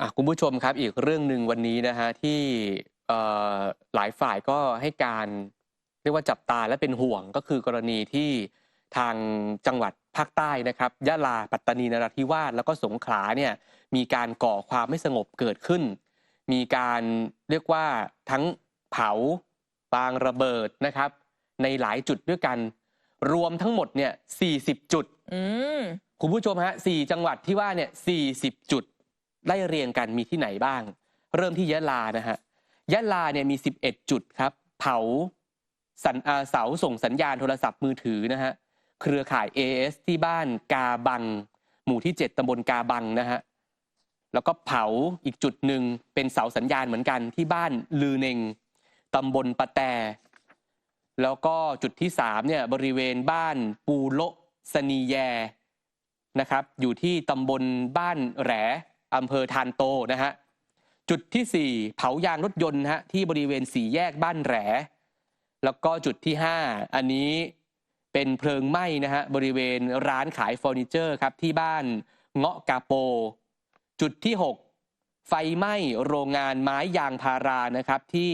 อะคุณผู้ชมครับอีกเรื่องหนึ่งวันนี้นะฮะที่เอ่อหลายฝ่ายก็ให้การเรียกว่าจับตาและเป็นห่วงก็คือกรณีที่ทางจังหวัดภาคใต้นะครับยะลาปัตตานีนราธิวาสแล้วก็สงขลาเนี่ยมีการก่อความไม่สงบเกิดขึ้น มีการเรียกว่าทั้งเผาปางระเบิดนะครับ ในหลายจุดด้วยกัน รวมทั้งหมดเนี่ย40 จุดอืมคุณผู้ชมฮะสี่จังหวัดที่ว่าเนี่ยสี่สิบจุด ไล่เรียงกันมีที่ไหนบ้าง เริ่มที่ยะลานะฮะยะลาเนี่ยมี 11 จุดครับ เผาสัญอ่าเสาส่งสัญญาณโทรศัพท์มือถือนะฮะเครือข่าย AS ที่บ้านกาบัง หมู่ที่ 7ตำบลกาบังนะฮะแล้วก็เผาอีกจุดหนึ่งเป็นเสาสัญญาณเหมือนกันที่บ้านลือเนงตำบลปะแตแล้วก็จุดที่3เนี่ยบริเวณบ้านปูโลสนีแยนะครับอยู่ที่ตำบลบ้านแหล อำเภอทานโตนะฮะจุดที่ 4 เผายางรถยนต์ฮะที่บริเวณสี่แยกบ้านแหลแล้วก็จุดที่ 5 อันนี้เป็นเพลิงไหม้นะฮะบริเวณร้านขายเฟอร์นิเจอร์ครับที่บ้านเงาะกาโป จุดที่ 6 ไฟไหม้โรงงานไม้ยางพารานะครับที่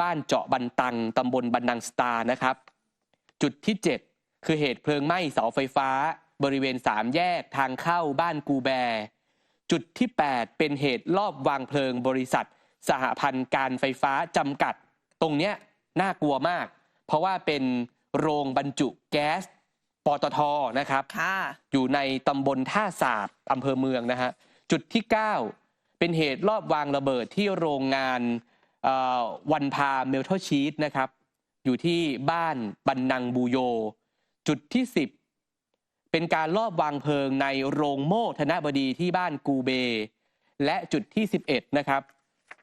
บ้านเจาะบันตังตำบลบันนังสตานะครับ จุดที่ 7 คือเหตุเพลิงไหม้เสาไฟฟ้า บริเวณสามแยกทางเข้าบ้านกูแบ จุดที่ 8 เป็นเหตุลอบวางเพลิงบริษัท สหพันธ์การไฟฟ้าจำกัด ตรงเนี้ยน่ากลัวมาก เพราะว่าเป็นโรงบรรจุแก๊สปตทนะครับค่ะอยู่ในตำบลท่าสาบอำเภอเมืองนะฮะจุดที่ 9 เป็นเหตุรอบวางระเบิดที่โรงงานเอ่อวันพาเมลเทลชีตนะครับ อยู่ที่บ้านบันนังบูโย จุดที่ 10 เป็นการลอบวางเพลิงในโรงโม่ธนบดีที่บ้านกูเบ และจุดที่ 11 นะครับ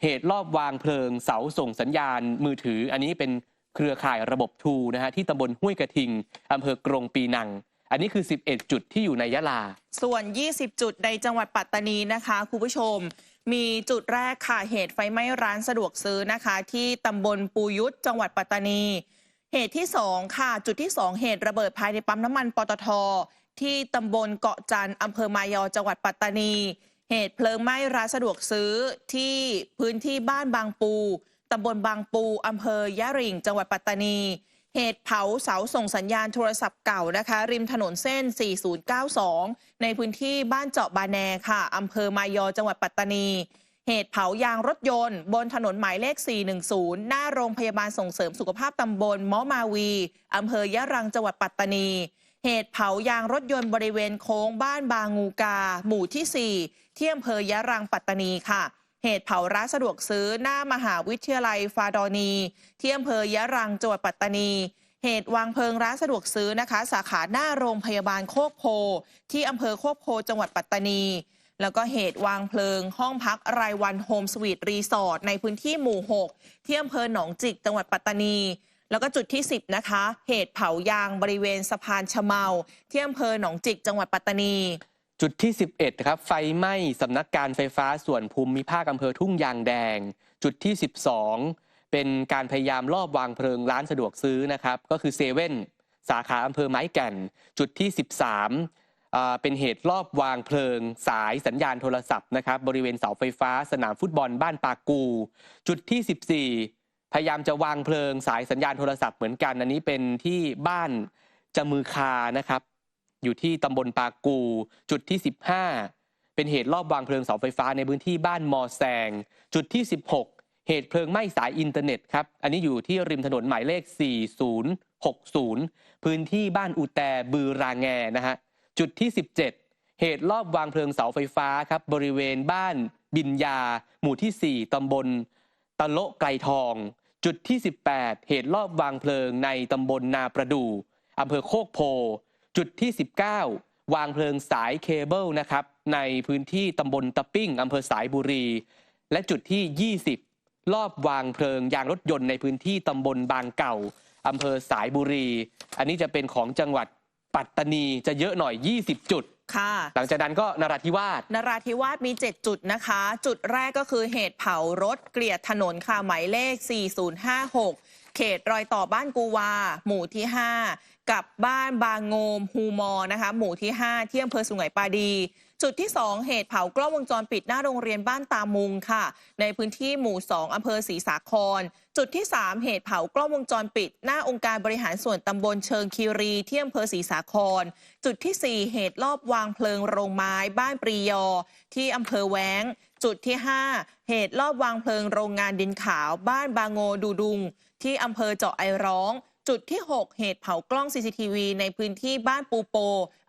เหตุลอบวางเพลิงเสาส่งสัญญาณมือถือ อันนี้เป็นเครือข่ายระบบทูนะฮะที่ตำบลห้วยกระทิงอำเภอกรงปีนัง อันนี้คือ 11 จุดที่อยู่ในยะลา ส่วน 20 จุดในจังหวัดปัตตานีนะคะคุณผู้ชม มีจุดแรกค่ะเหตุไฟไหม้ร้านสะดวกซื้อนะคะ ที่ตำบลปูยุทธจังหวัดปัตตานี เหตุที่ 2 ค่ะ จุดที่ 2 เหตุระเบิดภายในปั๊มน้ำมันปตท ที่ตำบลเกาะจันทร์อำเภอมายอจังหวัดปัตตานี เหตุเพลิงไหม้ร้านสะดวกซื้อที่พื้นที่บ้านบางปูตำบลบางปูอำเภอยะริงจังหวัดปัตตานี เหตุเผาเสาส่งสัญญาณโทรศัพท์เก่านะคะ ริมถนนเส้น 4092 ในพื้นที่บ้านเจาะบาแนค่ะอำเภอมายอจังหวัดปัตตานี เหตุเผายางรถยนต์ บนถนนหมายเลข 410 หน้าโรงพยาบาลส่งเสริมสุขภาพตำบลมอมาวีอำเภอยะรังจังหวัดปัตตานี เหตุเผายางรถยนต์บริเวณโค้งบ้านบางงูกา หมู่ที่ 4 ที่อำเภอยะรังปัตตานีค่ะ เหตุเผาร้านสะดวกซื้อหน้ามหาวิทยาลัยฟาดอนีที่อำเภอยะรังจังหวัดปัตตานี เหตุวางเพลิงร้านสะดวกซื้อนะคะ สาขาหน้าโรงพยาบาลโคกโพ ที่อำเภอโคกโพจังหวัดปัตตานี แล้วก็เหตุวางเพลิงห้องพักรายวันโฮมสวีทรีสอร์ทในพื้นที่หมู่ 6 ที่อำเภอหนองจิกจังหวัดปัตตานี แล้วก็จุดที่ 10 นะคะ เหตุเผายางบริเวณสะพานชะเมาที่อำเภอหนองจิกจังหวัดปัตตานี จุดที่ 11ครับไฟไหม้สำนักการไฟฟ้าส่วนภูมิภาคอำเภอทุ่งยางแดง จุดที่ 12 เป็นการพยายามลอบวางเพลิงร้านสะดวกซื้อนะครับ ก็คือเซเว่นสาขาอำเภอไม้แก่น จุดที่ 13อ่าเป็นเหตุลอบวางเพลิง สายสัญญาณโทรศัพท์นะครับบริเวณเสาไฟฟ้าสนามฟุตบอลบ้านปากู จุดที่ 14 พยายามจะวางเพลิงสายสัญญาณโทรศัพท์เหมือนกัน อันนี้เป็นที่บ้านจมือคานะครับ อยู่ที่ตำบลปากู จุดที่ 15 เป็นเหตุลอบวางเพลิงเสาไฟฟ้าในพื้นที่บ้านมอแซง จุดที่ 16 เหตุเพลิงไหม้สายอินเทอร์เน็ตครับ อันนี้อยู่ที่ริมถนนหมายเลข 4060 พื้นที่บ้านอูแตบือรางแงนะฮะ จุดที่ 17 เหตุลอบวางเพลิงเสาไฟฟ้าครับบริเวณบ้านบินยา หมู่ที่ 4 ตำบลตะโละไกลทอง จุดที่ 18 เหตุลอบวางเพลิงในตำบลนาประดูอำเภอโคกโพ จุดที่ 19 วางเพลิงสายเคเบิลนะครับ ในพื้นที่ตำบลตะปิ้งอำเภอสายบุรี และจุดที่ 20 รอบวางเพลิงยางรถยนต์ในพื้นที่ตำบลบางเก่าอำเภอสายบุรี อันนี้จะเป็นของจังหวัดปัตตานีจะเยอะหน่อย 20 จุด ค่ะ หลังจากนั้นก็นราธิวาส นราธิวาสมี 7 จุดนะคะ จุดแรกก็คือเหตุเผารถเกลียดถนนค่ะหมายเลข 4056 เขตรอยต่อบ้านกูวา หมู่ที่ 5 กับบ้านบางโงมฮูมอนะคะ หมู่ที่ 5 ที่อำเภอสุไหงปาดี จุดที่ 2 เหตุเผากล้องวงจรปิดหน้าโรงเรียนบ้านตามุงค่ะ ในพื้นที่หมู่ 2อำเภอศรีสาคร จุดที่ 3 เหตุเผากล้องวงจรปิด หน้าองค์การบริหารส่วนตำบลเชิงคีรีที่อำเภอศรีสาคร จุดทีสี่4 เหตุลอบวางเพลิงโรงไม้บ้านปรียอ ที่อำเภอแว้ง จุดที่ 5 เหตุลอบวางเพลิงโรงงานดินขาว บ้านบางโงดูดุง ที่อำเภอเจาะไอร้อง จุดที่ 6 เหตุเผากล้อง CCTV ในพื้นที่บ้านปูโป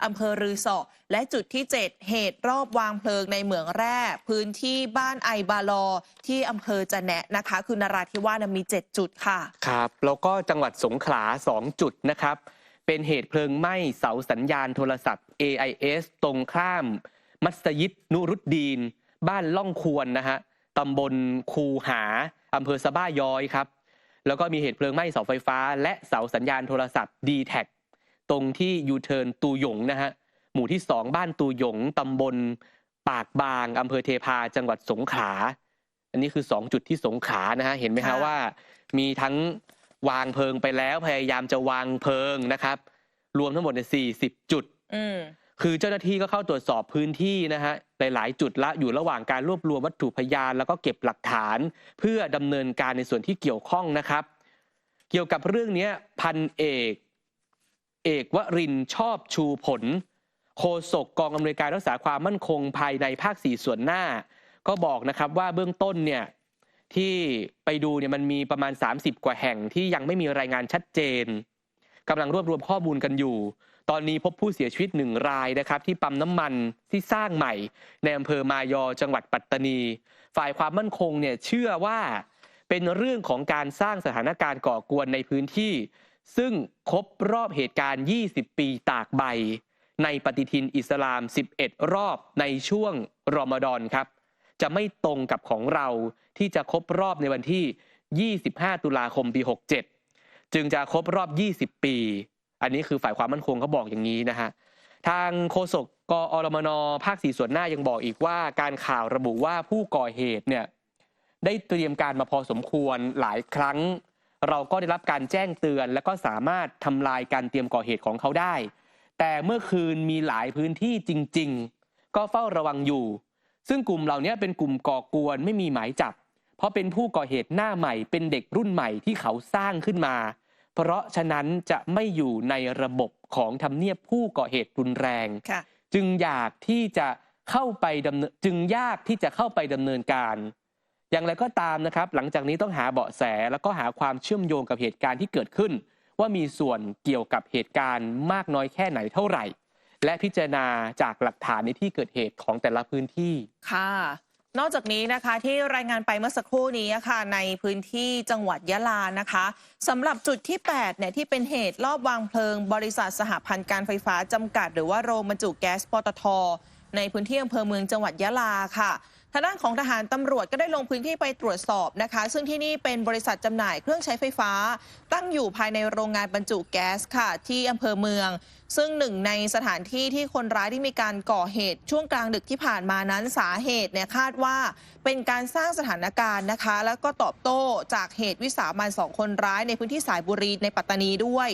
อำเภอรือสอและจุดที่ 7 เหตุรอบวางเพลิงในเหมืองแร่ พื้นที่บ้านไอบาลอ ที่อำเภอจะแนะนะคะ คือนราธิวาสนะมี 7 จุดค่ะ ครับ แล้วก็จังหวัดสงขลา 2 จุดนะครับ เป็นเหตุเพลิงไหม้เสาสัญญาณโทรศัพท์ AIS ตรงข้าม มัสยิดนุรุดดีน บ้านล่องควรนะฮะตำบลคูหาอำเภอสะบ้าย้อยครับ แล้วก็มีเหตุเพลิงไหม้เสาไฟฟ้า และเสาสัญญาณโทรศัพท์ d t แทตรงที่ยูเทิร์นตูหยงนะฮะหมู่ที่ 2 บ้านตูหยงตำบลปากบางอำเภอเทพาจังหวัดสงขลาอันนี้คือ 2 จุดที่สงขลานะฮะเห็นไหมฮะค่ะว่า มีทั้งวางเพลิงไปแล้วพยายามจะวางเพลิงนะครับ รวมทั้งหมดในย40 จุดอืมคือเจ้าหน้าที่ก็เข้าตรวจสอบพื้นที่นะฮะ หลายๆจุดละอยู่ระหว่างการรวบรวมวัตถุพยาน แล้วก็เก็บหลักฐาน เพื่อดำเนินการในส่วนที่เกี่ยวข้องนะครับ เกี่ยวกับเรื่องนี้พันเอก เอกวรินชอบชูผล โฆษกกองอำนวยการรักษาความมั่นคงภายในภาคสี่ส่วนหน้า ก็บอกนะครับว่าเบื้องต้นเนี่ยที่ไปดูเนี่ยมันมีประมาณ 30 กว่าแห่งที่ยังไม่มีรายงานชัดเจน กำลังรวบรวมข้อมูลกันอยู่ ตอนนี้พบผู้เสียชีวิตหนึ่งรายนะครับ ที่ปั๊มน้ำมันที่สร้างใหม่ ในอำเภอมายอจังหวัดปัตตานี ฝ่ายความมั่นคงเนี่ยเชื่อว่าเป็นเรื่องของการสร้างสถานการณ์ก่อกวนในพื้นที่ ซึ่งครบรอบเหตุการณ์ 20 ปีตากใบ ในปฏิทินอิสลาม 11 รอบในช่วงรอมฎอนครับ จะไม่ตรงกับของเราที่จะครบรอบในวันที่ 25 ตุลาคมปี 67 จึงจะครบรอบ 20 ปี อันนี้คือฝ่ายความมั่นคงเขาบอกอย่างนี้นะฮะทางโฆษกกอรมนภาคสี่ส่วนหน้ายังบอกอีกว่า การข่าวระบุว่าผู้ก่อเหตุเนี่ยได้เตรียมการมาพอสมควรหลายครั้ง เราก็ได้รับการแจ้งเตือน และก็สามารถทำลายการเตรียมก่อเหตุของเขาได้ แต่เมื่อคืนมีหลายพื้นที่จริง ๆ ก็เฝ้าระวังอยู่ ซึ่งกลุ่มเหล่านี้เป็นกลุ่มก่อกวนไม่มีหมายจับ เพราะเป็นผู้ก่อเหตุหน้าใหม่เป็นเด็กรุ่นใหม่ที่เขาสร้างขึ้นมา เพราะฉะนั้นจะไม่อยู่ในระบบของทำเนียบผู้ก่อเหตุรุนแรงค่ะจึงอยากที่จะเข้าไปดำเนินจึงยากที่จะเข้าไปดำเนินการ อย่างไรก็ตามนะครับ หลังจากนี้ต้องหาเบาะแสแล้วก็หาความเชื่อมโยงกับเหตุการณ์ที่เกิดขึ้น ว่ามีส่วนเกี่ยวกับเหตุการณ์มากน้อยแค่ไหนเท่าไหร่ และพิจารณาจากหลักฐานในที่เกิดเหตุของแต่ละพื้นที่ค่ะ นอกจากนี้นะคะที่รายงานไปเมื่อสักครู่นี้ค่ะในพื้นที่จังหวัดยะลานะคะสำหรับจุดที่8เนี่ยที่เป็นเหตุรอบวางเพลิง บริษัทสหพันธ์การไฟฟ้าจำกัด หรือว่าโรงบรรจุแก๊สปตท ในพื้นที่อำเภอเมืองจังหวัดยะลาค่ะ ทางด้านของทหารตำรวจก็ได้ลงพื้นที่ไปตรวจสอบนะคะ ซึ่งที่นี่เป็นบริษัทจำหน่ายเครื่องใช้ไฟฟ้า ตั้งอยู่ภายในโรงงานบรรจุแก๊สค่ะ ที่อำเภอเมือง ซึ่งหนึ่งในสถานที่ที่คนร้ายที่มีการก่อเหตุ ช่วงกลางดึกที่ผ่านมานั้นสาเหตุเนี่ยคาดว่าเป็นการสร้างสถานการณ์นะคะ แล้วก็ตอบโต้จากเหตุวิสามันสองคนร้ายในพื้นที่สายบุรีในปัตตานีด้วย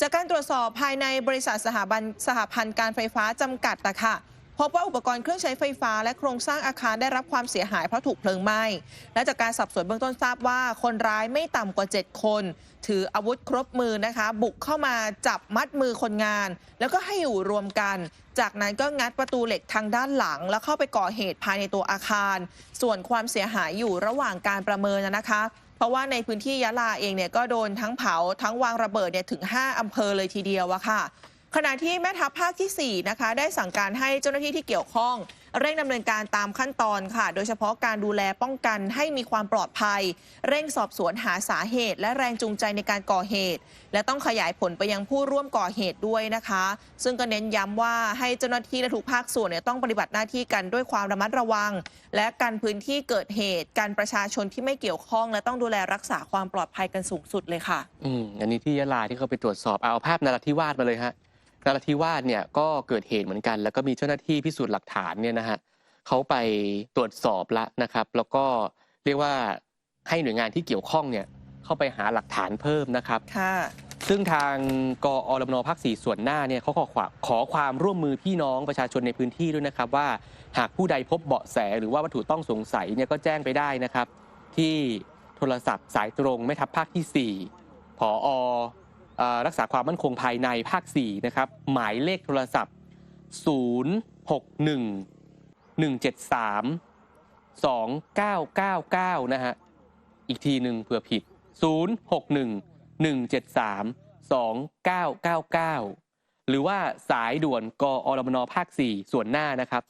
จากการตรวจสอบภายในบริษัทสหบันสหพันธ์การไฟฟ้าจำกัดอะค่ะ พบว่าอุปกรณ์เครื่องใช้ไฟฟ้าและโครงสร้างอาคารได้รับความเสียหายเพราะถูกเพลิงไหม้ และจากการสอบสวนเบื้องต้นทราบว่าคนร้ายไม่ต่ำกว่า 7 คน ถืออาวุธครบมือนะคะ บุกเข้ามาจับมัดมือคนงาน แล้วก็ให้อยู่รวมกัน จากนั้นก็งัดประตูเหล็กทางด้านหลัง แล้วเข้าไปก่อเหตุภายในตัวอาคาร ส่วนความเสียหายอยู่ระหว่างการประเมินนะคะเพราะว่าในพื้นที่ยะลาเองเนี่ยก็โดนทั้งเผาทั้งวางระเบิดเนี่ยถึง 5อำเภอเลยทีเดียวอะค่ะ ขณะที่แม่ทัพภาคที่ 4 นะคะ ได้สั่งการให้เจ้าหน้าที่ที่เกี่ยวข้อง เร่งดำเนินการตามขั้นตอนค่ะ โดยเฉพาะการดูแลป้องกันให้มีความปลอดภัย เร่งสอบสวนหาสาเหตุ และแรงจูงใจในการก่อเหตุ และต้องขยายผลไปยังผู้ร่วมก่อเหตุด้วยนะคะ ซึ่งก็เน้นย้ำว่าให้เจ้าหน้าที่และทุกภาคส่วนเนี่ยต้องปฏิบัติหน้าที่กันด้วยความระมัดระวัง และกันพื้นที่เกิดเหตุการประชาชนที่ไม่เกี่ยวข้อง และต้องดูแลรักษาความปลอดภัยกันสูงสุดเลยค่ะ อืมอันนี้ที่ยะลาที่เขาไปตรวจสอบเอาเอาภาพนราธิวาสมาเลยฮะ นราธิวาสเนี่ยก็เกิดเหตุเหมือนกัน แล้วก็มีเจ้าหน้าที่พิสูจน์หลักฐานเนี่ยนะฮะเขาไปตรวจสอบละนะครับ แล้วก็เรียกว่าให้หน่วยงานที่เกี่ยวข้องเนี่ยเข้าไปหาหลักฐานเพิ่มนะครับค่ะซึ่งทางกอรมนภาค4ส่วนหน้าเนี่ยเขาขอความขอความร่วมมือพี่น้องประชาชนในพื้นที่ด้วยนะครับ ว่าหากผู้ใดพบเบาะแสหรือว่าวัตถุต้องสงสัยเนี่ยก็แจ้งไปได้นะครับ ที่โทรศัพท์สายตรงแม่ทัพภาคที่ 4 ผอเอ่อ รักษาความมั่นคงภายในภาค 4 นะครับ หมายเลขโทรศัพท์ 061 173 2999 นะฮะ อีกทีหนึ่งเผื่อผิด 061 173 2999 หรือว่าสายด่วนกอรมนภาค 4 ส่วนหน้านะครับ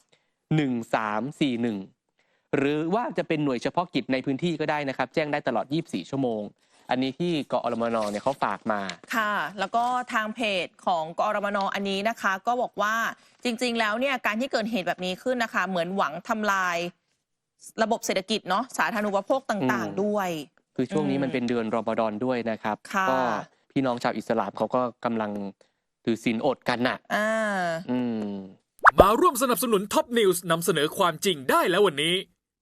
1341 หรือว่าจะเป็นหน่วยเฉพาะกิจในพื้นที่ก็ได้นะครับ แจ้งได้ตลอด 24 ชั่วโมง อันนี้ที่กอรมนเนี่ยเขาฝากมา ค่ะ แล้วก็ทางเพจของกอรมนอันนี้นะคะ ก็บอกว่าจริง ๆ แล้วเนี่ยการที่เกิดเหตุแบบนี้ขึ้นนะคะ เหมือนหวังทำลายระบบเศรษฐกิจเนาะสาธารณูปโภคต่างอืมๆด้วย คือช่วงนี้อืมมันเป็นเดือนรอมฎอนด้วยนะครับค่ะก็พี่น้องชาวอิสลามเขาก็กำลังถือศีลอดกันน่ะอ่าอืมมาร่วมสนับสนุนท็อปนิวส์นำเสนอความจริงได้แล้ววันนี้